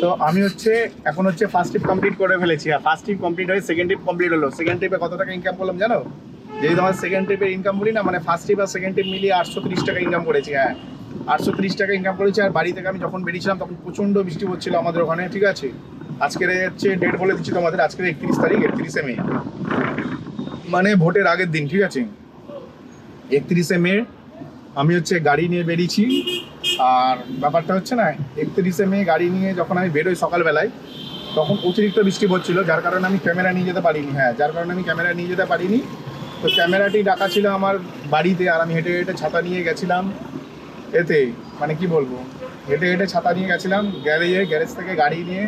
তো আমি হচ্ছে, এখন হচ্ছে ফার্স্ট ট্রিপ কমপ্লিট করে ফেলেছি। আর ফার্স্ট ট্রিপ কমপ্লিট হয়ে সেকেন্ড ট্রিপ কমপ্লিট হলো। সেকেন্ড ট্রিপে কত টাকা ইনকাম করলাম জানো? যেই তোমার সেকেন্ড ট্রিপের ইনকাম বলি না মানে ফার্স্ট ট্রিপ আর সেকেন্ড ট্রিপ মিলিয়ে আটশো তিরিশ টাকা ইনকাম করেছি হ্যাঁ। আটশো তিরিশ টাকা ইনকাম করেছি, আর বাড়ি থেকে আমি যখন বেরিয়েছিলাম তখন প্রচণ্ড বৃষ্টি হচ্ছিল আমাদের ওখানে, ঠিক আছে? আজকের হচ্ছে ডেট বলে দিচ্ছি তোমাদের, আজকের একত্রিশ তারিখ, একত্রিশে মে। মানে ভোটের আগের দিন, ঠিক আছে? একত্রিশে মে আমি হচ্ছে গাড়ি নিয়ে বেরিয়েছি আর ব্যাপারটা হচ্ছে না, একত্রিশে মে গাড়ি নিয়ে যখন আমি বেরোই সকালবেলায়, তখন অতিরিক্ত বৃষ্টি হচ্ছিল যার কারণে আমি ক্যামেরা নিয়ে যেতে পারিনি। হ্যাঁ যার কারণে আমি ক্যামেরা নিয়ে যেতে পারিনি। তো ক্যামেরাটি ডাকা ছিল আমার বাড়িতে, আর আমি হেঁটে হেঁটে ছাতা নিয়ে গেছিলাম। এতে মানে কি বলব, হেঁটে হেঁটে ছাতা নিয়ে গেছিলাম, গ্যারেজে, গ্যারেজ থেকে গাড়ি নিয়ে।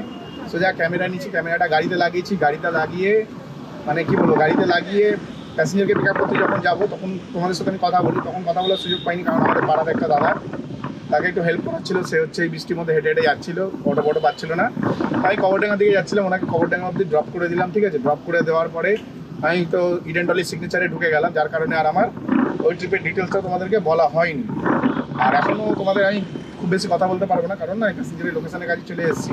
সোজা ক্যামেরা নিয়েছি, ক্যামেরাটা গাড়িতে লাগিয়েছি গাড়িতে লাগিয়ে মানে কি বলব, গাড়িতে লাগিয়ে প্যাসেঞ্জারকে পিক আপ করতে যখন যাব, তখন তোমাদের সাথে আমি কথা বলি, তখন কথা বলার সুযোগ পাইনি, কারণ আমাদের পাড়ার একটা দাদা। তাকে একটু হেল্প করাচ্ছিল, সে হচ্ছে এই বৃষ্টির মধ্যে হেঁটে হেঁটে যাচ্ছিল অটো ফটো পাচ্ছিল না। আমি কবরডাঙ্গা দিকে যাচ্ছিলাম, ওনাকে কবরডাঙ্গা অব্দি ড্রপ করে দিলাম, ঠিক আছে? ড্রপ করে দেওয়ার পরে আমি তো ইডেন টলির সিগনেচারে ঢুকে গেলাম, যার কারণে আর আমার ওই ট্রিপের ডিটেলসটা তোমাদেরকে বলা হয়নি। আর এখনও তোমাদের আমি খুব বেশি কথা বলতে পারব না, কারণ না প্যাসেঞ্জারের লোকেশনের কাছে চলে এসেছি।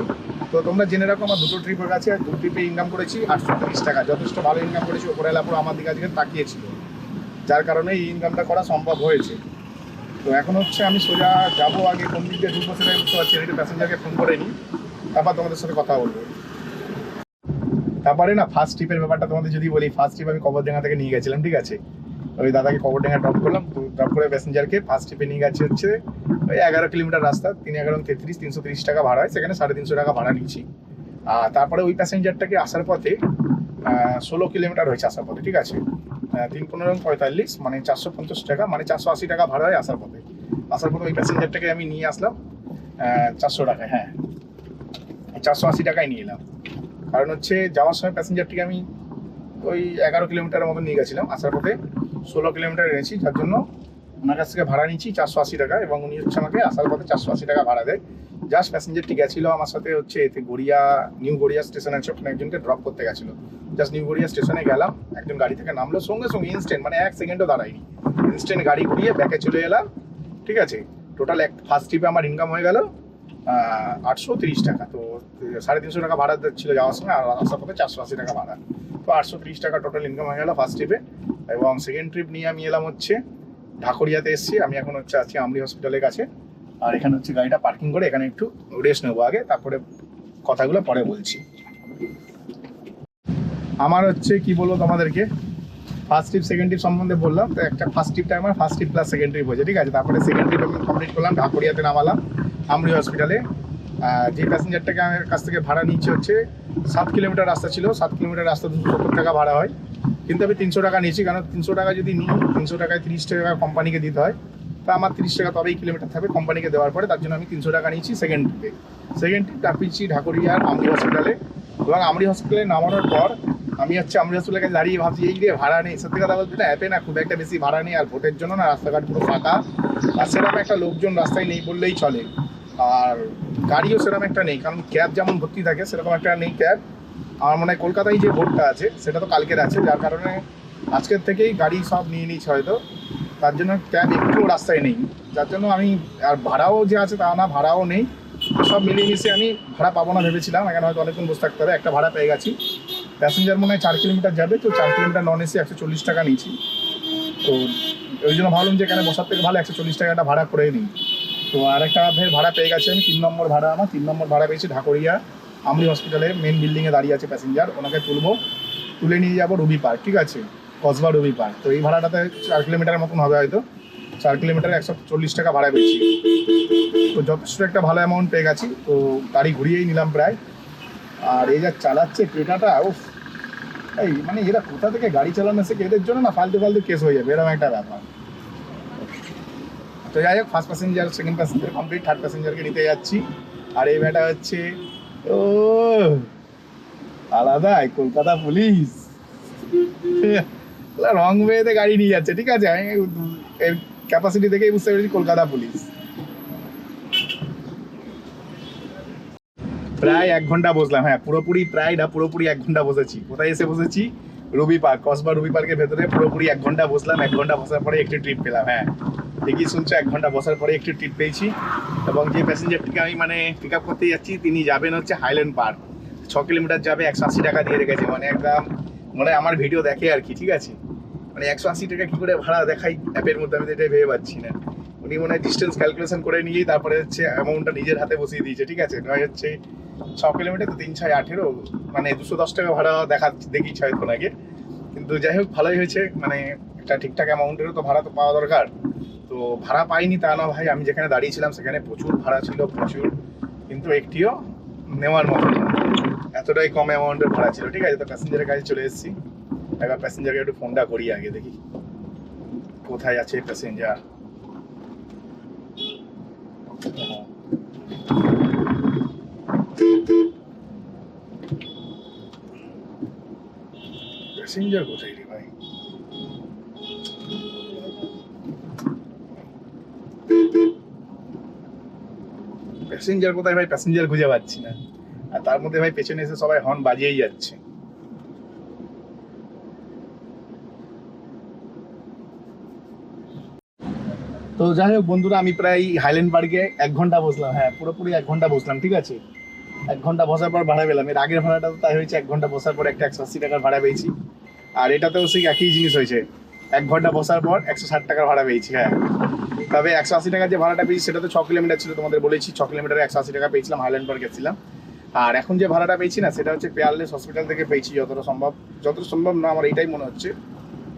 তো তোমরা জেনে রাখো, আমার দুটো ট্রিপের কাছে আর দু ট্রিপে ইনকাম করেছি আটশো তিরিশ টাকা। যথেষ্ট ভালো ইনকাম করেছি ওপরে এলাপুর আমার দিকে আজকে তাকিয়েছিল। যার কারণে এই ইনকামটা করা সম্ভব হয়েছে। তো এখন হচ্ছে আমি সোজা যাব আগে কোন দিক দিয়ে ঢুকবো সেটাই বুঝতে পারছি একটু প্যাসেঞ্জারকে ফোন করে নিই তারপর তোমাদের সাথে কথা বলব। তারপরে না ফার্স্ট ট্রিপের ব্যাপারটা তোমাদের যদি বলি ফার্স্ট ট্রিপ আমি কবরডাঙ্গা থেকে নিয়ে গেছিলাম, ঠিক আছে? ওই দাদাকে কবরডাঙ্গা ড্রপ করলাম, তো ড্রপ করে প্যাসেঞ্জারকে ফার্স্ট ট্রিপে নিয়ে গেছে হচ্ছে ওই এগারো কিলোমিটার রাস্তা, তিন এগারো তেত্রিশ, তিনশো তিরিশ টাকা ভাড়া হয়, সেখানে সাড়ে তিনশো টাকা ভাড়া নিচ্ছি। আর তারপরে ওই প্যাসেঞ্জারটাকে আসার পথে ষোলো কিলোমিটার হয়েছে আসার পথে, ঠিক আছে? তিন পনেরো পঁয়তাল্লিশ মানে চারশো পঞ্চাশ টাকা মানে চারশো আশি টাকা ভাড়া হয় আসার পথে। আসার পথে ওই প্যাসেঞ্জারটাকে আমি নিয়ে আসলাম চারশো টাকায় হ্যাঁ। চারশো আশি টাকায় নিয়ে এলাম। কারণ হচ্ছে যাওয়ার সময় প্যাসেঞ্জারটিকে আমি ওই এগারো কিলোমিটারের মতো নিয়ে গেছিলাম। আসার পথে ষোলো কিলোমিটার এনেছি, যার জন্য ওনার কাছ থেকে ভাড়া নিচ্ছি চারশো আশি টাকা এবং উনি হচ্ছে আমাকে আসার পথে চারশো আশি টাকা ভাড়া দেয়। জাস্ট প্যাসেঞ্জারটি গেছিল আমার সাথে হচ্ছে এতে গড়িয়া, নিউ গড়িয়া স্টেশন ওখানে একজনকে ড্রপ করতে গেছিল। জাস্ট নিউ গড়িয়া স্টেশনে গেলাম, একজন গাড়ি থেকে নামলো, সঙ্গে সঙ্গে ইনস্ট্যান্ট মানে এক সেকেন্ডও দাঁড়ায়নি। ইনস্ট্যান্ট গাড়ি ঘুরিয়ে ব্যাকে চলে এলাম, ঠিক আছে? টোটাল এক ফার্স্ট ট্রিপে আমার ইনকাম হয়ে গেল আটশো তিরিশ টাকা। তো, সাড়ে তিনশো টাকা ভাড়া ছিল যাওয়ার সময়, আর আসার পথে চারশো আশি টাকা ভাড়া। তো আটশো তিরিশ টাকা টোটাল ইনকাম হয়ে গেল ফার্স্ট ট্রিপে এবং সেকেন্ড ট্রিপ নিয়ে আমি এলাম হচ্ছে ঢাকুরিয়াতে এসেছি। আমি এখন হচ্ছে আছি আমরি হসপিটালের কাছে। আর এখানে হচ্ছে গাড়িটা পার্কিং করে এখানে একটু রেস্ট নেব আগে, তারপরে কথাগুলো পরে বলছি। আমার হচ্ছে কি বলব তোমাদেরকে? ফার্স্ট ট্রিপ সেকেন্ড ট্রিপ সম্বন্ধে বললাম, তো একটা ফার্স্ট ট্রিপটা আমার first trip plus second trip হয়েছে, ঠিক আছে? তারপরে সেকেন্ড ট্রিপ আমি কমপ্লিট করলাম, ঢাকুরিয়াতে নামালাম, আমরি হসপিটালে যে প্যাসেঞ্জারটাকে আমার কাছ থেকে ভাড়া নিচ্ছে হচ্ছে, সাত কিলোমিটার রাস্তা ছিল, সাত কিলোমিটার রাস্তা দুশো সত্তর টাকা ভাড়া হয়। কিন্তু আমি তিনশো টাকা নিয়েছি, কারণ তিনশো টাকা যদি নিই, তিনশো টাকায় তিরিশ টাকা কোম্পানিকে দিতে হয়। তা আমার তিরিশ টাকা তবেই কিলোমিটার থাকবে। কোম্পানিকে দেওয়ার পরে তার জন্য আমি তিনশো টাকা নিয়েছি সেকেন্ড ট্রিপে সেকেন্ড ট্রিপ ডাকিয়েছি ঢাকুরিয়ার আমরি হসপিটালে এবং আমরি হসপিটালে নামানোর পর আমি হচ্ছে আমরি হসপিটালের কাছে দাঁড়িয়ে ভাবছি, এই রে ভাড়া নেই। সত্যি কথা বলতে না অ্যাপে না খুব একটা বেশি ভাড়া নেই, আর ভোটের জন্য না রাস্তাঘাট পুরো ফাঁকা। আর সেরকম একটা লোকজন রাস্তায় নেই বললেই চলে। আর গাড়িও সেরকম একটা নেই, কারণ ক্যাব যেমন ভর্তি থাকে, সেরকম একটা নেই ক্যাব আমার মনে হয় কলকাতায় যে ভোটটা আছে, সেটা তো কালকের আছে। যার কারণে আজকের থেকেই গাড়ি সব নিয়ে নিচ্ছে হয়তো। তার জন্য ক্যাব একটু রাস্তায় নেই। যার জন্য আমি আর ভাড়াও যে আছে তা না, ভাড়াও নেই। সব মিলিয়ে আমি ভাড়া পাবো না ভেবেছিলাম। এখানে হয়তো অনেকক্ষণ বসে থাকতে হবে। একটা ভাড়া পেয়ে গেছি। প্যাসেঞ্জার মনে হয় চার কিলোমিটার যাবে, তো চার কিলোমিটার নন এসি একশো চল্লিশ টাকা নিয়েছি। তো ওই জন্য ভাবলাম যে এখানে বসার থেকে ভালো একশো চল্লিশ টাকাটা ভাড়া করে নিই। তো আর একটা ভাড়া পেয়ে গেছি আমি। তিন নম্বর ভাড়া আমার। তিন নম্বর ভাড়া পেয়েছি ঢাকুরিয়া আমরি হসপিটালে মেন বিল্ডিংয়ে দাঁড়িয়ে আছে প্যাসেঞ্জার ওনাকে তুলবো। তুলে নিয়ে যাব রুবি পার্ক, ঠিক আছে? Kasba Ruby park. তো এই ভাড়াটাতে চার কিলোমিটার মতন হবে হয়তো। চার কিলোমিটার একশো চল্লিশ টাকা ভাড়া পেয়েছি। তো যথেষ্ট একটা ভালো অ্যামাউন্ট পেয়ে গেছি। তো গাড়ি ঘুরিয়েই নিলাম প্রায়। আর এই যা চালাচ্ছে ক্রেটাটা ও এই মানে এরা কোথা থেকে গাড়ি চালানো শেখে? এদের জন্য না ফালতু ফালতু কেস হয়ে যাবে, এরকম একটা ব্যাপার। তো যাই হোক first passenger second passenger complete third প্যাসেঞ্জারকে নিতে যাচ্ছি। আর এই ব্যাটা হচ্ছে, ও আলাদা কলকাতা পুলিশ রং ওয়েতে গাড়ি নিয়ে যাচ্ছে, ঠিক আছে? আমি এর ক্যাপাসিটি দেখেই বুঝতে পেরেছি কলকাতা পুলিশ প্রায় এক ঘণ্টা বসলাম হ্যাঁ পুরোপুরি প্রায় না, পুরোপুরি এক ঘণ্টা বসেছি। কোথায় এসে বসেছি? রবি পার্ক, কসবা রবি পার্কের ভেতরে পুরোপুরি এক ঘণ্টা বসলাম, এক ঘণ্টা বসার পরে একটি ট্রিপ পেলাম হ্যাঁ। ঠিকই শুনছো, এক ঘণ্টা বসার পরে একটি ট্রিপ পেয়েছি। এবং যে প্যাসেঞ্জারটিকে আমি মানে পিক আপ করতে যাচ্ছি, তিনি যাবেন হচ্ছে হাইল্যান্ড পার্ক ছ কিলোমিটার যাবে, একশো আশি টাকা দিয়ে রেখেছে মানে একদম মানে আমার ভিডিও দেখে আর কি, ঠিক আছে? মানে একশো আশি টাকা কি করে ভাড়া দেখাই অ্যাপের মধ্যে? আমি তো এটাই ভেবে পাচ্ছি না। উনি মনে হয় ডিস্টেন্স ক্যালকুলেশন করে নিয়েই তারপরে হচ্ছে অ্যামাউন্টটা নিজের হাতে বসিয়ে দিয়েছে, ঠিক আছে? নয় হচ্ছে ছ কিলোমিটার তো তিন ছয় আঠেরো মানে দুশো দশ টাকা ভাড়া দেখা দেখি ছয় কোন আগে। কিন্তু যাই হোক, ভালোই হয়েছে মানে একটা ঠিকঠাক অ্যামাউন্টেরও তো ভাড়া তো পাওয়া দরকার। তো ভাড়া পাইনি তা না ভাই, আমি যেখানে দাঁড়িয়েছিলাম সেখানে প্রচুর ভাড়া ছিল, প্রচুর। কিন্তু একটিও নেওয়ার মতো এতটাই কম অ্যামাউন্টের ভাড়া ছিল, ঠিক আছে? তো প্যাসেঞ্জারের কাছে চলে এসেছি। এবার প্যাসেঞ্জারকে একটু ফোনটা করি আগে, দেখি কোথায় আছে প্যাসেঞ্জার প্যাসেঞ্জার কোথায় রে ভাই? প্যাসেঞ্জার কোথায় ভাই? প্যাসেঞ্জার খুঁজে পাচ্ছি না। আর তার মধ্যে ভাই পেছনে এসে সবাই হর্ন বাজিয়েই যাচ্ছে। তো যাই হোক, বন্ধুরা, আমি প্রায় হাইল্যান্ড পার্কে এক ঘণ্টা বসলাম। হ্যাঁ পুরোপুরি এক ঘণ্টা বসলাম, ঠিক আছে? এক ঘণ্টা বসার পর ভাড়া পেলাম। এর আগের ভাড়াটা তো তাই হয়েছে, এক ঘণ্টা বসার পর একটা একশো আশি টাকার ভাড়া পেয়েছি। আর এটাতেও সেই একই জিনিস হয়েছে, এক ঘণ্টা বসার পর একশো ষাট টাকার ভাড়া পেয়েছি হ্যাঁ। তবে একশো আশি টাকার যে ভাড়াটা পেয়েছি, সেটা তো ছ কিলোমিটার ছিল, তোমাদের বলেছি, ছ কিলোমিটারে একশো আশি টাকা পেয়েছিলাম হাইল্যান্ড পার্ক গেছিলাম। আর এখন যে ভাড়াটা পেয়েছি না, সেটা হচ্ছে পেয়ারলেস হসপিটাল থেকে পেয়েছি, যতটা সম্ভব যতটা সম্ভব না, আমার এইটাই মনে হচ্ছে।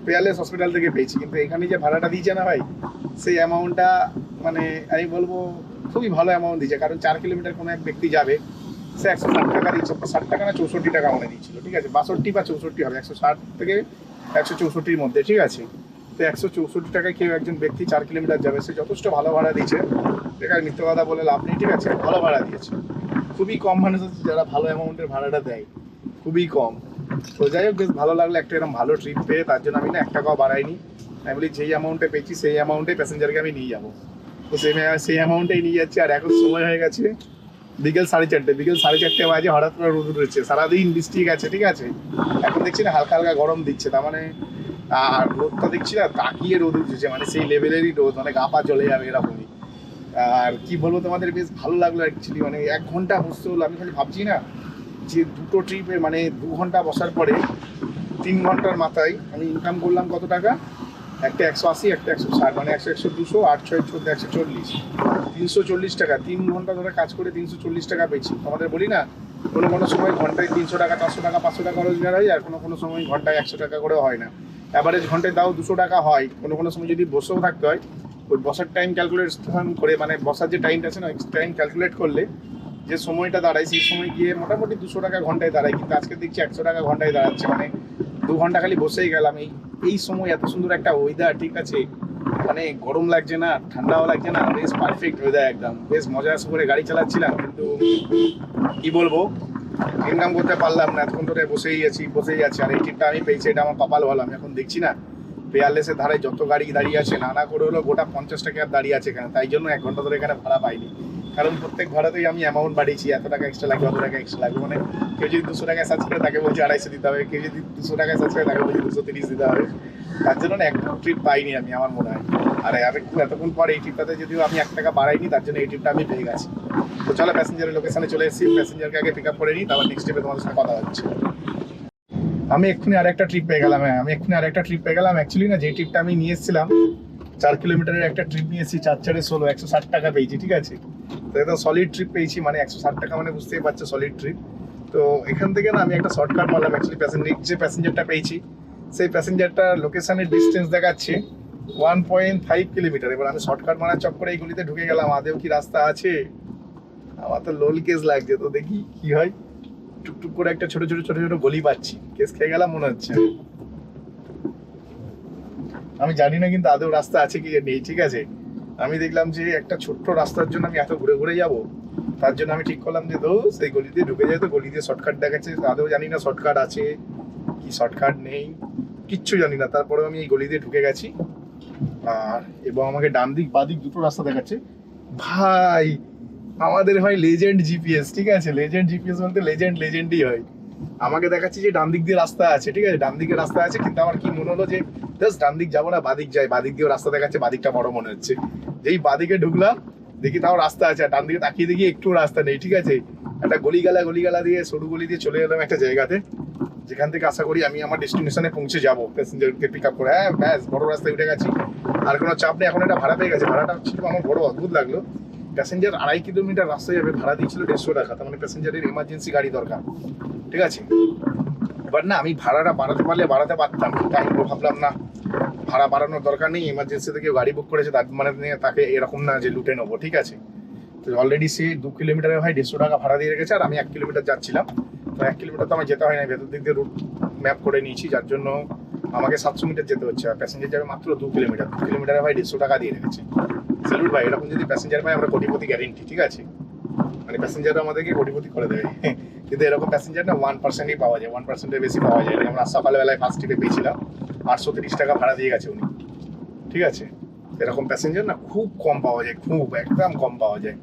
পেয়ারলেস হসপিটাল থেকে পেয়েছি, কিন্তু এখানে যে ভাড়াটা দিয়েছে না ভাই, সেই অ্যামাউন্টটা মানে আমি বলব খুবই ভালো অ্যামাউন্ট দিয়েছে, কারণ চার কিলোমিটার কোনো এক ব্যক্তি যাবে, সে একশো ষাট টাকা দিচ্ছে ষাট টাকা না চৌষট্টি টাকা মনে দিচ্ছিল ঠিক আছে? বাষট্টি বা চৌষট্টি হবে, একশো ষাট থেকে একশো চৌষট্টির মধ্যে, ঠিক আছে? তো একশো চৌষট্টি টাকায় কেউ একজন ব্যক্তি চার কিলোমিটার যাবে, সে যথেষ্ট ভালো ভাড়া দিয়েছে, বেকার মিথ্যে কথা বলে লাভ নেই, ঠিক আছে? ভালো ভাড়া দিয়েছে। খুবই কম মানুষ আছে যারা ভালো অ্যামাউন্টের ভাড়াটা দেয়, খুবই কম। তো যাই হোক, বেশ ভালো লাগল একটা এরকম ভালো ট্রিপ পেয়ে। তার জন্য আমি না এক টাকাও বাড়াইনি। আমি বলি, যেই অ্যামাউন্টে পেয়েছি, সেই অ্যামাউন্টে প্যাসেঞ্জারকে আমি নিয়ে যাব। তো সেই সেই অ্যামাউন্টেই নিয়ে যাচ্ছি। আর এখন সময় হয়ে গেছে বিকেল সাড়ে চারটে। বিকেল সাড়ে চারটে বাজে, হঠাৎ করে রোদ উঠেছে। সারাদিন বৃষ্টি গেছে, ঠিক আছে? এখন দেখছি না হালকা হালকা গরম দিচ্ছে। তার মানে আর রোদটা দেখছি না, তাকিয়ে রোদ উঠেছে। মানে সেই লেভেলেরই রোদ মানে গা পা চলে যাবে এরকমই। আর কি বলব তোমাদের, বেশ ভালো লাগল অ্যাকচুয়ালি মানে এক ঘণ্টা বসতে হলো আমি খালি ভাবছি না যে দুটো ট্রিপে মানে দু ঘণ্টা বসার পরে তিন ঘণ্টার মাথায় আমি ইনকাম করলাম কত টাকা? একটা একশো আশি, একটা একশো ষাট মানে একশো একশো দুশো, আট ছয় চোদ্দ একশো চল্লিশ। তিনশো চল্লিশ টাকা, তিন ঘণ্টা ধরে কাজ করে তিনশো চল্লিশ টাকা পেয়েছি। তোমাদের বলি না, কোনো কোনো সময় ঘন্টায় তিনশো টাকা, চারশো টাকা, পাঁচশো টাকা রোজগার হয়, আর কোনো কোনো সময় ঘন্টায় একশো টাকা করেও হয় না। অ্যাভারেজ ঘন্টায় তাও দুশো টাকা হয়। কোনো কোনো সময় যদি বসেও থাকতে হয়, ওই বসার টাইম ক্যালকুলেশন করে মানে বসার যে টাইমটা আছে না টাইম ক্যালকুলেট করলে যে সময়টা দাঁড়ায়, সেই সময় গিয়ে মোটামুটি দুশো টাকা ঘন্টায় দাঁড়ায়, কিন্তু আজকে দেখছি একশো টাকা ঘন্টায় দাঁড়াচ্ছে মানে দু ঘণ্টা খালি বসেই গেলাম। এই এই সময় এত সুন্দর একটা ওয়েদার ঠিক আছে? মানে গরম লাগছে না, ঠান্ডাও লাগছে না, বেশ পারফেক্ট ওয়েদার একদম। বেশ মজা করে গাড়ি চালাচ্ছিলাম, কিন্তু কি বলব? ইনকাম করতে পারলাম না, এতক্ষণ ধরে বসেই আছি বসেই আছি, আর এই ট্রিপটা আমি পেয়েছি, এটা আমার কপাল ভালো, আমি এখন দেখছি না। পেয়ারলেসের ধারে যত গাড়ি দাঁড়িয়ে আছে, নানা করে হলো গোটা পঞ্চাশ টাকা দাঁড়িয়ে আছে এখানে, তাই জন্য এক ঘণ্টা ধরে এখানে ভাড়া পাইনি। কারণ প্রত্যেক ভাড়াতেই আমি অ্যামাউন্ট বাড়িয়েছি, এত টাকা এক্সট্রা লাগবে, অত টাকা এক্সট্রা লাগবে। মানে কেউ যদি দুশো টাকায় সার্চ করে তাকে বলছে আড়াইশো দিতে হবে। কেউ যদি দুশো টাকায় সার্চ করে তাকে বলছে দুশো তিরিশ দিতে হবে। তার জন্য না একটা ট্রিপ পাইনি আমি, আমার মনে হয়। আর আর একটু, এতক্ষণ পর এই ট্রিপটাতে যদিও আমি এক টাকা বাড়াইনি, তার জন্য এই ট্রিপটা আমি পেয়ে গেছি। তো চলো প্যাসেঞ্জারের লোকেশনে চলে এসেছি প্যাসেঞ্জারকে আগে পিক আপ করে নিই, তারপর নেক্সট ট্রিপে তোমাদের সাথে কথা হচ্ছে। আমি এক্ষুনি আরেকটা ট্রিপ পেয়ে গেলাম হ্যাঁ আমি এক্ষুনি আরেকটা ট্রিপ পেয়ে গেলাম। অ্যাকচুয়ালি না, যে ট্রিপটা আমি নিয়ে এসেছিলাম, চার কিলোমিটারের একটা ট্রিপ নিয়ে এসেছি, চার চারে ষোলো, একশো ষাট টাকা পেয়েছি, ঠিক আছে? তো একদম সলিড ট্রিপ পেয়েছি মানে একশো ষাট টাকা মানে বুঝতেই পারছ সলিড ট্রিপ তো এখান থেকে না আমি একটা শর্টকাট মারলাম অ্যাকচুয়ালি প্যাসেঞ্জার যে প্যাসেঞ্জারটা পেয়েছি, সেই প্যাসেঞ্জারটা লোকেশনের ডিস্টেন্স দেখাচ্ছে ওয়ান পয়েন্ট ফাইভ কিলোমিটার এবার আমি শর্টকাট মারার চক্করে এই গলিতে ঢুকে গেলাম, আদেও কি রাস্তা আছে? আমার তো লোল কেস লাগছে, তো দেখি কি হয়। টুকটুক করে একটা ছোট ছোট ছোট ছোট গলি পাচ্ছি কেস খেয়ে গেলাম মনে হচ্ছে। আমি জানি না কিন্তু আদৌ রাস্তা আছে কি নেই, ঠিক আছে? আমি দেখলাম যে একটা ছোট্ট রাস্তার জন্য আমি এত ঘুরে ঘুরে যাব, তার জন্য আমি ঠিক করলাম যে দো সেই গলি দিয়ে ঢুকে যায় তো গলি দিয়ে শর্টকাট দেখাচ্ছে, আদৌ জানি না শর্টকাট আছে, কি শর্টকাট নেই, কিচ্ছু জানি না। তারপরে আমি এই গলি দিয়ে ঢুকে গেছি, আর এবং আমাকে ডান দিক, বাঁ দিক দুটো রাস্তা দেখাচ্ছে। ভাই, আমাদের হয় লেজেন্ড জিপিএস ঠিক আছে? লেজেন্ড জিপিএস বলতে লেজেন্ড লেজেন্ডই হয়। আমাকে দেখাচ্ছে যে ডান দিক দিয়ে রাস্তা আছে, ঠিক আছে? ডান দিকে রাস্তা আছে, কিন্তু আমার কি মনে হলো যে জাস্ট ডান দিক যাব না বাদিক যাই। বাদিক দিয়েও রাস্তা দেখাচ্ছে বাদিকটা বড় মনে হচ্ছে। যেই বাদিকে ঢুকলাম, দেখি তাও রাস্তা আছে, আর ডান দিকে তাকিয়ে দেখি একটু রাস্তা নেই, ঠিক আছে? একটা গলিগালা গলিগালা দিয়ে, সরু গলি দিয়ে চলে এলাম একটা জায়গাতে। যেখান থেকে আশা করি আমি আমার ডেস্টিনেশনে পৌঁছে যাব, প্যাসেঞ্জারকে পিক আপ করে। হ্যাঁ ব্যাস, বড় রাস্তায় উঠে গেছি। আর কোনো চাপ নেই, এখন এটা ভাড়া পেয়ে গেছে। ভাড়াটা ছিল আমার বড় অদ্ভুত লাগল। প্যাসেঞ্জার আড়াই কিলোমিটার রাস্তায় যাবে, ভাড়া দিয়েছিল দেড়শো টাকা, তার মানে প্যাসেঞ্জারের এমার্জেন্সি গাড়ি দরকার। ঠিক আছে? এবার না আমি ভাড়াটা বাড়াতে পারলে বাড়াতে পারতাম, কিন্তু আমি ভাবলাম না। ভাড়া বাড়ানোর দরকার নেই এমার্জেন্সিতে কেউ গাড়ি বুক করেছে, তার মানে তাকে এরকম না যে লুটে নেব, ঠিক আছে? তো অলরেডি সে দু কিলোমিটারে ভাই দেড়শো টাকা ভাড়া দিয়ে রেখেছে, আর আমি এক কিলোমিটার যাচ্ছিলাম। তো এক কিলোমিটার তো আমার যেতে হয় না ভেতর দিক দিয়ে রুট ম্যাপ করে নিয়েছি, যার জন্য আমাকে সাতশো মিটার যেতে হচ্ছে, আর প্যাসেঞ্জার যাবে মাত্র দু কিলোমিটার দু কিলোমিটারে ভাই দেড়শো টাকা দিয়ে রেখেছে। স্যালুট ভাই, এরকম যদি প্যাসেঞ্জার পাই আমরা কোটিপতি গ্যারেন্টি ঠিক আছে? মানে প্যাসেঞ্জার আমাদেরকে কোটিপতি করে দেবে। কিন্তু এরকম প্যাসেঞ্জার না ওয়ান পার্সেন্টই পাওয়া যায় ওয়ান পার্সেন্টের বেশি পাওয়া যায়। আমরা সকালবেলায় ফার্স্ট ট্রিপে পেয়েছিলাম, আটশো তিরিশ টাকা ভাড়া দিয়ে গেছে উনি। ঠিক আছে? এরকম প্যাসেঞ্জার না খুব কম পাওয়া যায়, খুব একদম কম পাওয়া যায়।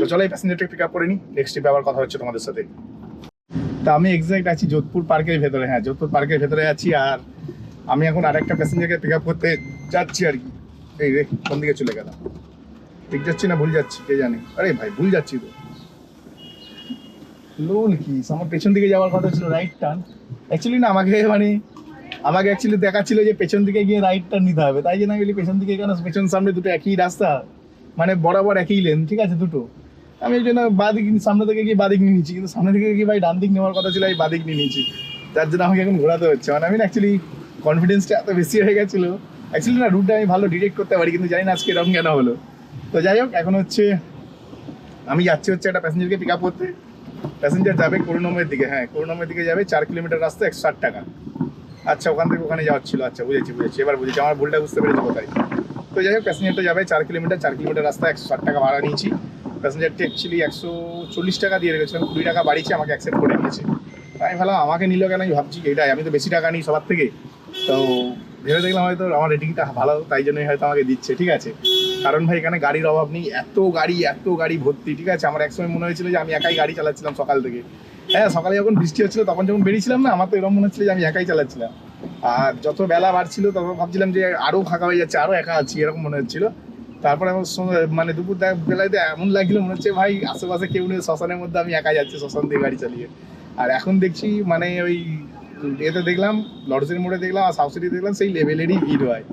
তো চলো এই প্যাসেঞ্জারটা পিক আপ করে নিই নেক্সট ট্রিপে আবার কথা হচ্ছে তোমাদের সাথে। তা আমি এক্সাক্ট আছি যোধপুর পার্কের ভেতরে হ্যাঁ যোধপুর পার্কের ভেতরে আছি। আর আমি এখন আরেকটা প্যাসেঞ্জারকে পিক আপ করতে যাচ্ছি আর কি। এই রে, কোন দিকে চলে গেলাম? ঠিক যাচ্ছি না, ভুল যাচ্ছি, কে জানে? আরে ভাই, ভুল যাচ্ছি তো। লোন কি? আমার পেছন দিকে যাওয়ার কথা ছিল রাইট টার্ন অ্যাকচুয়ালি না, আমাকে মানে আমাকে অ্যাকচুয়ালি দেখাচ্ছিল যে পেছন দিকে গিয়ে রাইট টার্ন নিতে হবে। তাই জন্য আমি বলি পেছন দিকে কেন? পেছন সামনে দুটো একই রাস্তা। মানে বরাবর একই লেন ঠিক আছে? দুটো। আমি ওই জন্য বাদিক সামনে থেকে গিয়ে বাদিক নিয়ে নিচ্ছি কিন্তু সামনে থেকে গিয়ে ভাই ডান দিক নেওয়ার কথা ছিল, আমি বাদিক নিয়ে নিয়েছি। যার জন্য আমাকে এখন ঘোরাতে হচ্ছে। মানে আমি অ্যাকচুয়ালি কনফিডেন্সটা এত বেশি হয়ে গেছিল। অ্যাকচুয়ালি না রুটটা আমি ভালো ডিরেক্ট করতে পারি, কিন্তু জানি না আজকে এরকম কেন হলো। তো যাই হোক, এখন হচ্ছে, আমি যাচ্ছি হচ্ছে একটা প্যাসেঞ্জারকে পিক আপ করতে। প্যাসেঞ্জার যাবে করুণমের দিকে হ্যাঁ করুণমের দিকে যাবে চার কিলোমিটার রাস্তা, একশো ষাট টাকা। আচ্ছা ওখান থেকে ওখানে যাওয়ার ছিল আচ্ছা বুঝেছি বুঝেছি, এবার বুঝেছি, আমার ভুলটা বুঝতে পেরেছি কোথায়। তো যাই হোক, প্যাসেঞ্জারটা যাবে চার কিলোমিটার চার কিলোমিটার রাস্তা, একশো ষাট টাকা ভাড়া নিয়েছি। প্যাসেঞ্জারটি অ্যাকচুয়ালি একশো চল্লিশ টাকা দিয়ে রেখেছিলাম কুড়ি টাকা বাড়িয়েছে, আমাকে অ্যাকসেপ্ট করে নিয়েছে। আমি ভাবলাম, আমাকে নিল কেন? আমি ভাবছি এটাই, আমি তো বেশি টাকা নিই সবার থেকে। তো ভেবে দেখলাম হয়তো আমার রেটিংটা ভালো, তাই জন্যই হয়তো আমাকে দিচ্ছে, ঠিক আছে? কারণ ভাই, এখানে গাড়ির অভাব নেই। এত গাড়ি এত গাড়ি ভর্তি, ঠিক আছে? আমার একসময় মনে হয়েছিল যে আমি একাই গাড়ি চালাচ্ছিলাম সকাল থেকে। হ্যাঁ সকালে যখন বৃষ্টি হচ্ছিল, তখন যখন বেরিয়েছিলাম না, আমার তো এরকম মনে হচ্ছিল যে আমি একাই চালাচ্ছিলাম। আর যত বেলা বাড়ছিল, তত ভাবছিলাম যে আরও ফাঁকা হয়ে যাচ্ছে আরও একা আছি, এরকম মনে হচ্ছিল। তারপরে আমার মানে দুপুর বেলায় এমন লাগছিল মনে হচ্ছে, ভাই, আশেপাশে কেউ নেই, শ্মশানের মধ্যে আমি একা যাচ্ছি, শ্মশান দিয়ে গাড়ি চালিয়ে। আর এখন দেখছি মানে ওই, এতে দেখলাম, লর্ডসের মোড়ে দেখলাম, আর সাউথ সিটি দেখলাম, সেই লেভেলেরই ভিড় হয়।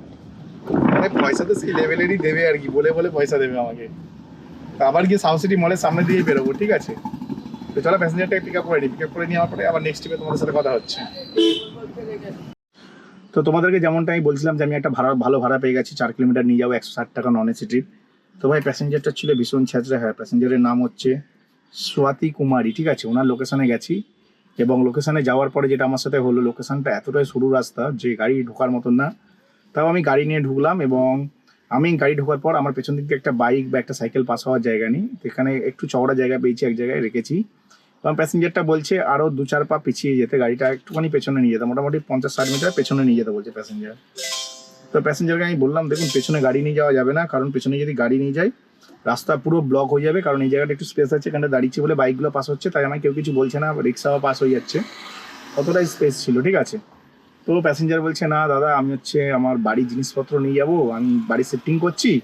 মানে পয়সা তো সেই লেভেলেরই দেবে আর কি, বলে বলে পয়সা দেবে আমাকে। আবার গিয়ে সাউথ সিটি মলের সামনে দিয়েই বেরোবো, ঠিক আছে? তো চলো প্যাসেঞ্জারটাকে পিক আপ করে নিই পিক আপ করে নিয়ে আমার পরে আবার নেক্সট ট্রিপে তোমাদের সাথে কথা হচ্ছে। তো তোমাদেরকে যেমনটা আমি বলছিলাম যে আমি একটা ভাড়া, ভালো ভাড়া পেয়ে গেছি, চার কিলোমিটার নিয়ে যাব, একশো ষাট টাকা নন এসি ট্রিপ তো ভাই প্যাসেঞ্জারটা ছিল ভীষণ ছ্যাচরা হ্যাঁ প্যাসেঞ্জারের নাম হচ্ছে স্বাতি কুমারী, ঠিক আছে? ওনার লোকেশনে গেছি এবং লোকেশনে যাওয়ার পরে যেটা আমার সাথে হলো লোকেশনটা এতটাই সরু রাস্তা যে গাড়ি ঢোকার মতন না। তাও আমি গাড়ি নিয়ে ঢুকলাম এবং আমি গাড়ি ঢোকার পর আমার পেছন দিক একটা বাইক বা একটা সাইকেল পাস হওয়ার জায়গা নেই। এখানে একটু চওড়া জায়গা পেয়েছি, এক জায়গায় রেখেছি। এবং প্যাসেঞ্জারটা বলছে আরও দু চার পা পিছিয়ে যেতে, গাড়িটা একটুখানি পেছনে নিয়ে যেতে। মোটামুটি পঞ্চাশ ষাট মিটার পেছনে নিয়ে যেতে বলছে প্যাসেঞ্জার। তো প্যাসেঞ্জারকে আমি বললাম, দেখুন, পেছনে গাড়ি নিয়ে যাওয়া যাবে না, কারণ পেছনে যদি গাড়ি নিয়ে যায় রাস্তা পুরো ব্লক হয়ে যাবে, কারণ এই জায়গাটা একটু স্পেস আছে এখানে দাঁড়িয়েছি বলে বাইকগুলো পাস হচ্ছে, তাই আমার কেউ কিছু বলছে না, রিক্সাও পাস হয়ে যাচ্ছে। অতটাই স্পেস ছিল, ঠিক আছে? তো প্যাসেঞ্জার বলছে, না দাদা, আমি হচ্ছে আমার বাড়ির জিনিসপত্র নিয়ে যাব, আমি বাড়ি শিফটিং করছি,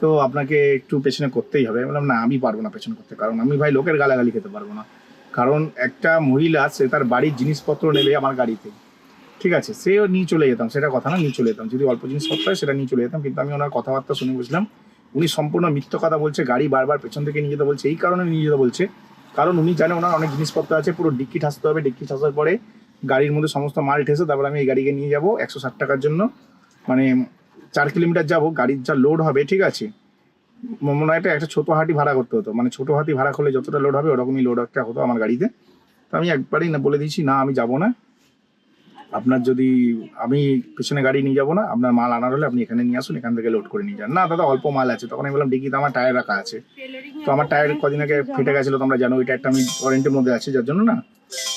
তো আপনাকে একটু পেছনে করতেই হবে। বললাম, না, আমি পারব না পেছনে করতে, কারণ আমি ভাই লোকের গালাগালি খেতে পারব না। কারণ একটা মহিলা, সে তার বাড়ির জিনিসপত্র নেবে আমার গাড়িতে। ঠিক আছে সেও নিয়ে চলে যেতাম, সেটা কথা না, নিয়ে চলে যেতাম। যদি অল্প জিনিসপত্র হয়, সেটা নিয়ে চলে যেতাম, কিন্তু আমি ওনার কথাবার্তা শুনে বুঝলাম উনি সম্পূর্ণ মিথ্য কথা বলছে, গাড়ি বারবার পেছন থেকে নিয়ে যেতে বলছে, এই কারণে নিয়ে যেতে বলছে। কারণ উনি জানে ওনার অনেক জিনিসপত্র আছে, পুরো ডিক্কি ঠাসতে হবে, ডিক্কি ঠাসার পরে গাড়ির মধ্যে সমস্ত মাল ঠেসে তারপর আমি এই গাড়িকে নিয়ে যাব একশো ষাট টাকার জন্য। মানে চার কিলোমিটার যাব, গাড়ির যা লোড হবে, ঠিক আছে? মনে হয় একটা ছোটো হাতি ভাড়া করতে হতো। মানে ছোটো হাতি ভাড়া করলে যতটা লোড হবে ওরকমই লোড একটা হতো আমার গাড়িতে। তো আমি একবারই না বলে দিয়েছি, না, আমি যাব না। আপনার যদি আমি পেছনে গাড়ি নিয়ে যাব না আপনার মাল আনার হলে আপনি এখানে নিয়ে আসুন এখান থেকে লোড করে নিয়ে যান। না দাদা অল্প মাল আছে। তখন আমি বললাম ডিকিতে আমার টায়ার রাখা আছে। তো আমার টায়ার কদিন আগে ফেটে গেছিল তোমরা জানো ওই টায়ারটা আমি ওয়ারেন্টির মধ্যে আছে যার জন্য না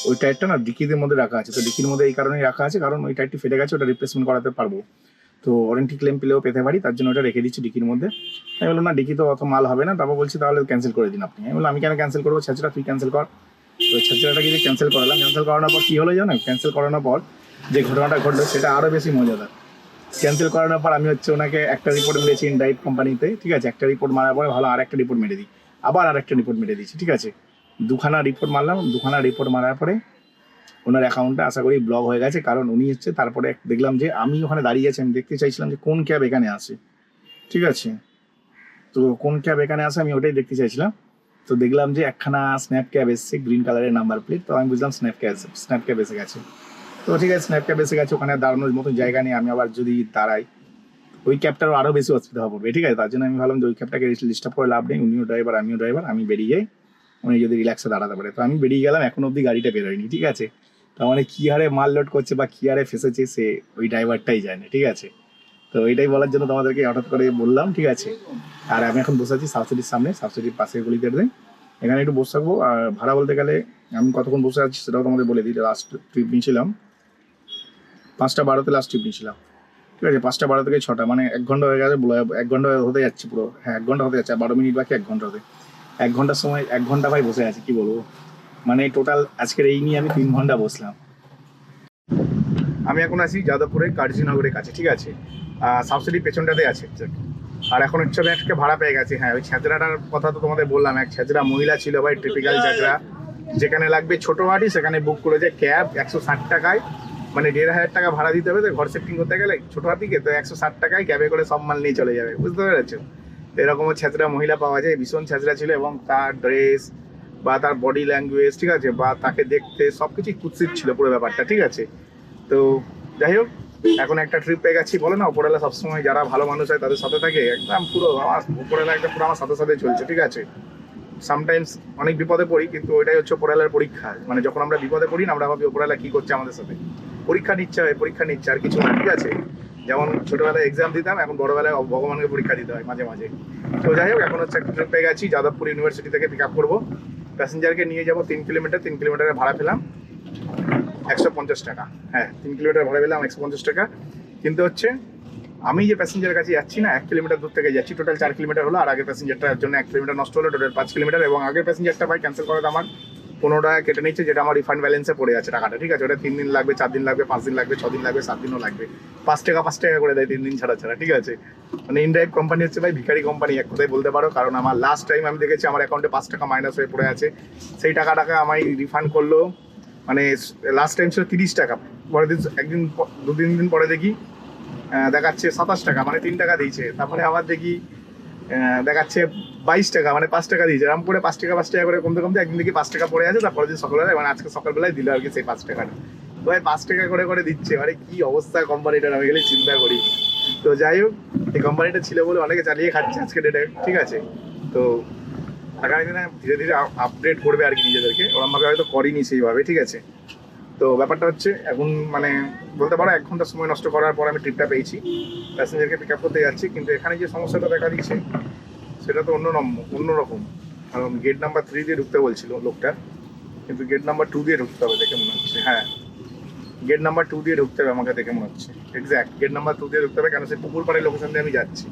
ওই টায়ারটা না ডিকিদের মধ্যে রাখা আছে। তো ডিকির মধ্যে এই কারণেই রাখা আছে কারণ ওই টায়ারটি ফেটে গেছে ওটা রিপ্লেসমেন্ট করাতে পারব। তো ওয়ারেন্টি ক্লেম পেলেও পেতে পারি তার জন্য ওটা রেখে দিচ্ছি ডিকির মধ্যে। আমি বললাম না ডিকি তো অত মাল হবে না। তারপর বলছি তাহলে ক্যান্সেল করে দিন আপনি। আমি বললাম আমি কেন ক্যান্সেল করব? ছাত্রা তুই ক্যান্সেল কর। তো গিয়ে ক্যান্সেল করালাম। ক্যান্সেল করানোর পর কী হলো জানো? ক্যান্সেল করানোর পর যে ঘটনাটা ঘটলো, সেটা আরও বেশি মজাদার। ক্যান্সেল করানোর পর আমি হচ্ছে ওনাকে একটা রিপোর্ট মেরেছি ইনডাইট কোম্পানিতে ঠিক আছে? একটা রিপোর্ট মারার পরে ভালো আর একটা রিপোর্ট মেরে দিই। আবার আর একটা রিপোর্ট মেরে দিয়েছি, ঠিক আছে? দুখানা রিপোর্ট মারলাম, দুখানা রিপোর্ট মারার পরে ওনার অ্যাকাউন্টটা আশা করি ব্লক হয়ে গেছে, কারণ উনি হচ্ছে তারপরে দেখলাম যে আমি ওখানে দাঁড়িয়ে আছি, আমি দেখতে চাইছিলাম যে কোন ক্যাব এখানে আসে ঠিক আছে? তো কোন ক্যাব এখানে আসে আমি ওটাই দেখতে চাইছিলাম। তো দেখলাম যে একখানা স্ন্যাপ ক্যাব এসছে গ্রিন কালারের নাম্বার প্লেট তো আমি বুঝলাম স্ন্যাপ ক্যাব স্ন্যাপ ক্যাব এসে গেছে। তো ঠিক আছে স্ন্যাপ ক্যাব এসে গেছে, ওখানে দাঁড়ানোর মতো জায়গা নেই, আমি আবার যদি দাঁড়াই, ওই ক্যাবটারও আরও বেশি অসুবিধা হবে ঠিক আছে? তার জন্য আমি ভাবলাম যে ওই ক্যাবটাকে ডিস্টার্ব করে লাভ নেই, উনিও ড্রাইভার আমিও ড্রাইভার আমি বেরিয়ে যাই উনি যদি রিল্যাক্সে দাঁড়াতে পারে। তো আমি বেরিয়ে গেলাম, এখন অবধি গাড়িটা বেরোয়নি, ঠিক আছে? তার মানে কি হারে মাল লোড করছে বা কি হারে ফেসেছে, সে ওই ড্রাইভারটাই জানে, ঠিক আছে? তো এইটাই বলার জন্য তোমাদেরকে হঠাৎ করে বললাম, ঠিক আছে? আর আমি এখন বসে আছি সাবসিডির সামনে সাবসিডির পাশে গলিতে এখানে একটু বসে থাকব, আর ভাড়া বলতে গেলে আমি কতক্ষণ বসে আছি সেটাও তোমাদের বলে দিই লাস্ট ট্রিপ নিয়েছিলাম। পাঁচটা বারোতে লাস্ট ট্রিপ নিয়েছিলাম। ঠিক আছে পাঁচটা বারো থেকে ছটা মানে এক ঘণ্টা হয়ে গেছে এক ঘণ্টা হতে যাচ্ছে পুরো। হ্যাঁ এক ঘণ্টা হতে যাচ্ছে বারো মিনিট বাকি এক ঘণ্টা হতে। এক ঘণ্টার সময় এক ঘণ্টা ভাই বসে আছে কি বলব? মানে টোটাল আজকের এই নিয়ে আমি তিন ঘণ্টা বসলাম। আমি এখন আছি যাদবপুরে কার্জিনগরের কাছে ঠিক আছে? সাবসিডি পেছনটাতে আছে। আর এখন হচ্ছে আমি একটা ভাড়া পেয়ে গেছি হ্যাঁ ওই ছেঁচড়াটার কথা তো তোমাদের বললাম। এক ছেঁচড়া মহিলা ছিল ভাই ট্রিপিক্যাল ছেঁচড়া। যেখানে লাগবে ছোট গাড়ি সেখানে বুক করেছে ক্যাব একশো ষাট টাকায়। মানে দেড় হাজার টাকা ভাড়া দিতে হবে, তো ঘর শিফটিং করতে গেলে ছোট হাতিকে তো একশো ষাট টাকায় ক্যাবে করে সব মাল নিয়ে চলে যাবে, বুঝতে পেরেছ? এরকমও ছেঁচড়া মহিলা পাওয়া যায়, ভীষণ ছেঁচড়া ছিল এবং তার ড্রেস বা তার বডি ল্যাঙ্গুয়েজ ঠিক আছে, বা তাকে দেখতে সব কিছুই কুৎসিত ছিল পুরো ব্যাপারটা, ঠিক আছে? তো যাই হোক, এখন একটা ট্রিপ পেয়ে গেছি, বলে না ওপরওয়ালা সবসময় যারা ভালো মানুষ হয় তাদের সাথে থাকে, একদম পুরো আমার ওপরওয়ালা একদম পুরো আমার সাথে সাথে চলছে, ঠিক আছে? সামটাইমস অনেক বিপদে পড়ি, কিন্তু ওইটাই হচ্ছে ওপরওয়ালার পরীক্ষা মানে যখন আমরা বিপদে পড়ি না, আমরা ভাবি ওপরওয়ালা কি করছে আমাদের সাথে। পরীক্ষা নিচ্ছে হয় পরীক্ষা নিচ্ছে, আর কিছু না ঠিক আছে। যেমন ছোটবেলায় এক্সাম দিতাম, এখন বড়বেলায় ভগবানকে পরীক্ষা দিতে হয় মাঝে মাঝে। তো যাই হোক, এখন হচ্ছে একটা ট্রিপ পেয়ে গেছি, যাদবপুর ইউনিভার্সিটি থেকে পিক আপ করব প্যাসেঞ্জারকে নিয়ে যাব তিন কিলোমিটার তিন কিলোমিটারের ভাড়া পেলাম একশো পঞ্চাশ টাকা। হ্যাঁ তিন কিলোমিটার ভাড়া পেলাম একশো পঞ্চাশ টাকা। কিন্তু হচ্ছে, আমি যে প্যাসেঞ্জারের কাছে যাচ্ছি না, এক কিলোমিটার দূর থেকে যাচ্ছি টোটাল চার কিলোমিটার হলো, আর আগের প্যাসেঞ্জারটার জন্য এক কিলোমিটার নষ্ট হলো টোটাল পাঁচ কিলোমিটার এবং আগের প্যাসেঞ্জারটা ভাই ক্যান্সেল করে আমার পনেরো টাকা কেটে নিচ্ছে, যেটা আমার রিফান্ড ব্যালেন্সে পড়ে আছে টাকাটা, ঠিক আছে? ওটা তিন দিন লাগবে, চার দিন লাগবে, পাঁচ দিন লাগবে, ছ দিন লাগবে, সাত দিনও লাগবে। পাঁচ টাকা পাঁচ টাকা করে দেয় তিন দিন ছাড়া ছাড়া, ঠিক আছে? মানে ইনডাইরেক্ট কোম্পানি হচ্ছে ভাই, ভিখারি কোম্পানি এক কথায় বলতে পারো, কারণ আমার লাস্ট টাইম আমি দেখেছি আমার অ্যাকাউন্টে পাঁচ টাকা মাইনাস হয়ে পড়ে আছে। সেই টাকাটাকে আমায় রিফান্ড করল মানে লাস্ট টাইম ছিল তিরিশ টাকা, পরের দিন একদিন দু তিন দিন পরে দেখি দেখাচ্ছে সাতাশ টাকা মানে তিন টাকা দিয়েছে। তারপরে আবার দেখি দেখাচ্ছে বাইশ টাকা মানে পাঁচ টাকা দিয়েছে। এরকম করে পাঁচ টাকা পাঁচ টাকা করে কমতে কমতে একদিন দেখি পাঁচ টাকা পড়ে আছে তারপরে দিন সকালবেলায় মানে আজকে সকালবেলায় দিল আর কি সেই পাঁচ টাকাটা। তো ভাই, পাঁচ টাকা করে করে দিচ্ছে মানে কি অবস্থা কোম্পানিটার আমি গেলে চিন্তা করি। তো যাই হোক, এই কোম্পানিটা ছিল বলে অনেকে চালিয়ে খাচ্ছে আজকে ডেটে ঠিক আছে? তো আগামী দিনে ধীরে ধীরে আপডেট করবে আর কি নিজেদেরকে। ওরমভাবে হয়তো করিনি সেইভাবে, ঠিক আছে? তো ব্যাপারটা হচ্ছে, এখন মানে বলতে পারো, এক ঘণ্টা সময় নষ্ট করার পর আমি ট্রিপটা পেয়েছি। প্যাসেঞ্জারকে পিক আপ করতে যাচ্ছি, কিন্তু এখানে যে সমস্যাটা দেখা দিচ্ছে, সেটা তো অন্য নম্বর অন্যরকম কারণ গেট নাম্বার থ্রি দিয়ে ঢুকতে বলছিল লোকটা, কিন্তু গেট নাম্বার টু দিয়ে ঢুকতে হবে দেখে মনে হচ্ছে। হ্যাঁ গেট নাম্বার টু দিয়ে ঢুকতে হবে আমাকে দেখে মনে হচ্ছে। এক্স্যাক্ট গেট নাম্বার টু দিয়ে ঢুকতে হবে, কেন সে পুকুর পাড়ের লোকেশন দিয়ে আমি যাচ্ছি।